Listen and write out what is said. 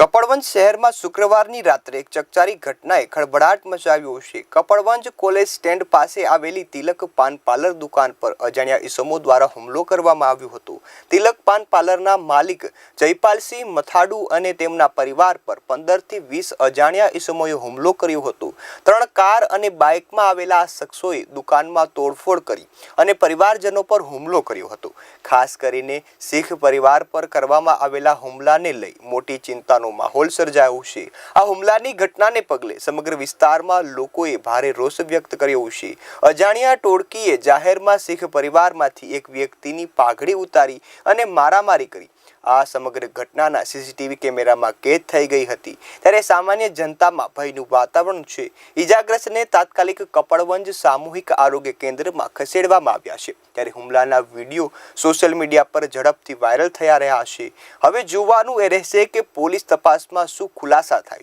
કપડવંજ શહેરમાં શુક્રવારની રાત્રે એક ચકચારી ઘટનાએ ખળભળાટ મચાવ્યો છે. કપડવંજ કોલેજ સ્ટેન્ડ પાસે આવેલી તિલક પાન પાર્લર દુકાન પર અજાણ્યા ઈસમો દ્વારા હુમલો કરવામાં આવ્યો હતો. તિલક પાન પાર્લરના માલિક જયપાલસિંહ મથાડુ અને તેમના પરિવાર પર પંદરથી વીસ અજાણ્યા ઈસમોએ હુમલો કર્યો હતો. ત્રણ કાર અને બાઇકમાં આવેલા આ શખ્સોએ દુકાનમાં તોડફોડ કરી અને પરિવારજનો પર હુમલો કર્યો હતો. ખાસ કરીને શીખ પરિવાર પર કરવામાં આવેલા હુમલાને લઈ મોટી ચિંતાનો માહોલ સર્જાયો છે. આ હુમલાની ઘટનાને પગલે સમગ્ર વિસ્તારમાં લોકોએ ભારે રોષ વ્યક્ત કર્યો છે. અજાણ્યા ટોળકીએ જાહેરમાં શીખ પરિવારમાંથી એક વ્યક્તિની પાઘડી ઉતારી અને મારામારી કરી. આ સમગ્ર ઘટનાના સીસીટીવી કેમેરામાં કેદ થઈ ગઈ હતી. ત્યારે સામાન્ય જનતામાં ભયનું વાતાવરણ છે. ઈજાગ્રસ્તને તાત્કાલિક કપડવંજ સામૂહિક આરોગ્ય કેન્દ્રમાં ખસેડવામાં આવ્યા છે. ત્યારે હુમલાના વીડિયો સોશિયલ મીડિયા પર ઝડપથી વાયરલ થયા રહ્યા છે. હવે જોવાનું એ રહેશે કે પોલીસ તપાસમાં શું ખુલાસા થાય છે?